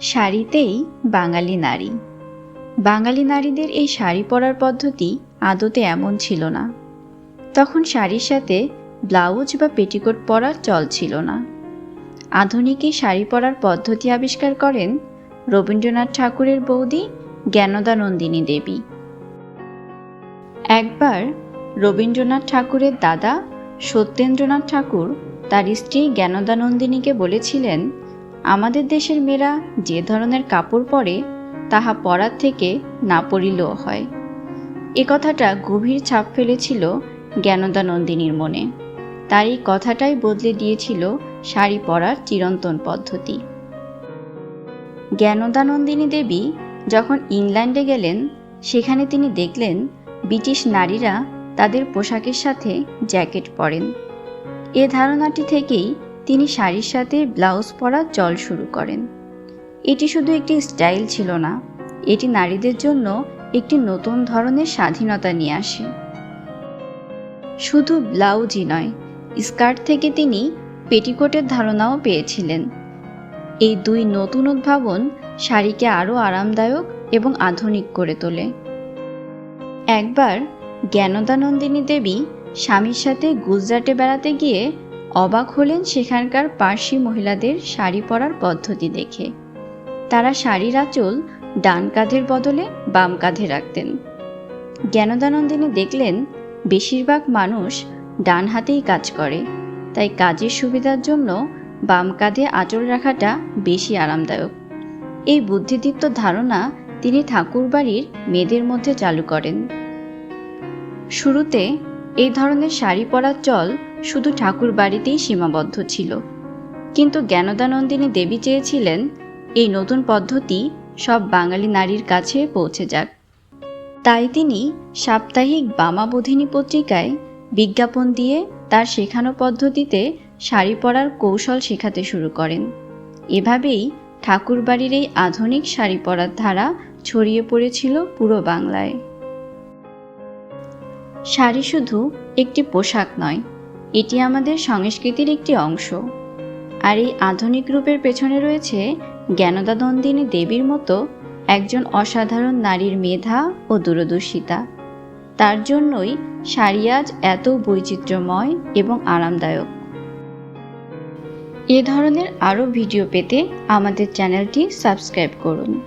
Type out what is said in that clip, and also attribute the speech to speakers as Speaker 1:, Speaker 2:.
Speaker 1: শাড়িতেই বাঙালি নারী। বাঙালি নারীদের এই শাড়ি পরার পদ্ধতি আদতে এমন ছিল না। তখন শাড়ির সাথে ব্লাউজ বা পেটিকোট পরার চল ছিল না। আধুনিক এই শাড়ি পরার পদ্ধতি আবিষ্কার করেন রবীন্দ্রনাথ ঠাকুরের বৌদি জ্ঞানদানন্দিনী দেবী। একবার রবীন্দ্রনাথ ঠাকুরের দাদা সত্যেন্দ্রনাথ ঠাকুর তার স্ত্রী জ্ঞানদানন্দিনীকে বলেছিলেন আমাদের দেশের মেয়েরা যে ধরনের কাপড় পরে, তাহা পরার থেকে না পরিলেও হয়। এ কথাটা গভীর ছাপ ফেলেছিল জ্ঞানদা নন্দিনীর মনে। তার এই কথাটাই বদলে দিয়েছিল শাড়ি পরার চিরন্তন পদ্ধতি। জ্ঞানদানন্দিনী দেবী যখন ইংল্যান্ডে গেলেন, সেখানে তিনি দেখলেন ব্রিটিশ নারীরা তাদের পোশাকের সাথে জ্যাকেট পরেন। এ ধারণাটি থেকেই তিনি শাড়ির সাথে ব্লাউজ পরা চল শুরু করেন। এটি শুধু একটি স্টাইল ছিল না, এটি নারীদের জন্য একটি নতুন ধরনের স্বাধীনতা নিয়ে আসে। শুধু ব্লাউজই নয়, স্কার্ট থেকে তিনি পেটিকোটের ধারণাও পেয়েছিলেন। এই দুই নতুন উদ্ভাবন শাড়িকে আরও আরামদায়ক এবং আধুনিক করে তোলে। একবার জ্ঞানদানন্দিনী দেবী স্বামীর সাথে গুজরাটে বেড়াতে গিয়ে অবাক হলেন সেখানকার পার্সি মহিলাদের শাড়ি পরার পদ্ধতি দেখে। তারা শাড়ির আঁচল ডান কাঁধের বদলে বাম কাঁধে রাখতেন। জ্ঞানদানন্দিনী দেখলেন, বেশিরভাগ মানুষ ডান হাতেই কাজ করে, তাই কাজের সুবিধার জন্য বাম কাঁধে আঁচল রাখাটা বেশি আরামদায়ক। এই বুদ্ধিদীপ্ত ধারণা তিনি ঠাকুরবাড়ির মেয়েদের মধ্যে চালু করেন। শুরুতে এই ধরনের শাড়ি পরার চল শুধু ঠাকুর বাড়িতেই সীমাবদ্ধ ছিল। কিন্তু জ্ঞানদানন্দিনী দেবী চেয়েছিলেন এই নতুন পদ্ধতি সব বাঙালি নারীর কাছে পৌঁছে যাক। তাই তিনি সাপ্তাহিক বামাবোধিনী পত্রিকায় বিজ্ঞাপন দিয়ে তার শেখানো পদ্ধতিতে শাড়ি পরার কৌশল শেখাতে শুরু করেন। এভাবেই ঠাকুরবাড়ির এই আধুনিক শাড়ি পরার ধারা ছড়িয়ে পড়েছিল পুরো বাংলায়। শাড়ি শুধু একটি পোশাক নয়, এটি আমাদের সংস্কৃতির একটি অংশ। আর এই আধুনিক রূপের পেছনে রয়েছে জ্ঞানদানন্দিনী দেবীর মতো একজন অসাধারণ নারীর মেধা ও দূরদর্শিতা। তার জন্যই শাড়ি আজ এত বৈচিত্র্যময় এবং আরামদায়ক। এ ধরনের আরও ভিডিও পেতে আমাদের চ্যানেলটি সাবস্ক্রাইব করুন।